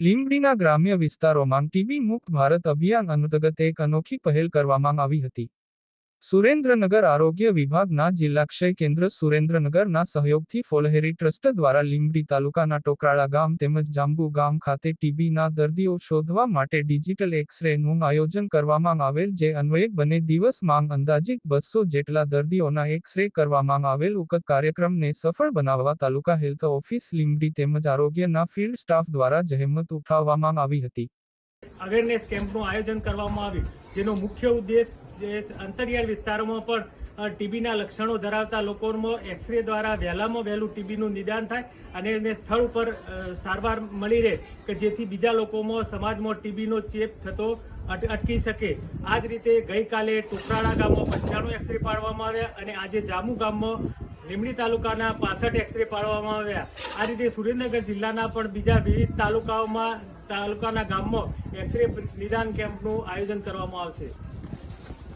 લીંબડીના ગ્રામ્ય વિસ્તારોમાં ટીબી મુક્ત ભારત અભિયાન અંતર્ગત એક અનોખી પહેલ કરવામાં આવી હતી. સુરેન્દ્રનગર આરોગ્ય વિભાગના જિલ્લા ક્ષય કેન્દ્ર સુરેન્દ્રનગરના સહયોગથી ફોલહેરી ટ્રસ્ટ દ્વારા લીંબડી તાલુકાના ટોકરાળા ગામ તેમજ જાંબુ ગામ ખાતે ટીબીના દર્દીઓ શોધવા માટે ડિજિટલ એક્સરેનું આયોજન કરવામાં આવેલ જે અન્વયે બંને દિવસ માંગ અંદાજિત બસો જેટલા દર્દીઓના એક્સરે કરવામાં આવેલ ઉક્ત કાર્યક્રમને સફળ બનાવવા તાલુકા હેલ્થ ઓફિસ લીંબડી તેમજ આરોગ્યના ફિલ્ડ સ્ટાફ દ્વારા જહેમત ઉઠાવવામાં આવી હતી. અવેરનેસ કેમ્પનું આયોજન કરવામાં આવ્યું, જેનો મુખ્ય ઉદ્દેશ જે અંતરિયાળ વિસ્તારોમાં પણ ટીબીના લક્ષણો ધરાવતા લોકોમાં એક્સરે દ્વારા વહેલામાં વહેલું ટીબીનું નિદાન થાય અને એને સ્થળ ઉપર સારવાર મળી રહે કે જેથી બીજા લોકોમાં સમાજમાં ટીબીનો ચેપ થતો અટકી શકે. આ જ રીતે ગઈકાલે ટુકરાળા ગામમાં પંચાણું એક્સરે પાડવામાં આવ્યા અને આજે જામુ ગામમાં લીમડી તાલુકાના પાસઠ એક્સરે પાડવામાં આવ્યા. આ રીતે સુરેન્દ્રનગર જિલ્લાના પણ બીજા વિવિધ તાલુકાઓમાં તાલુકાના ગામમાં એક્સરે નિદાન કેમ્પનું આયોજન કરવામાં આવશે.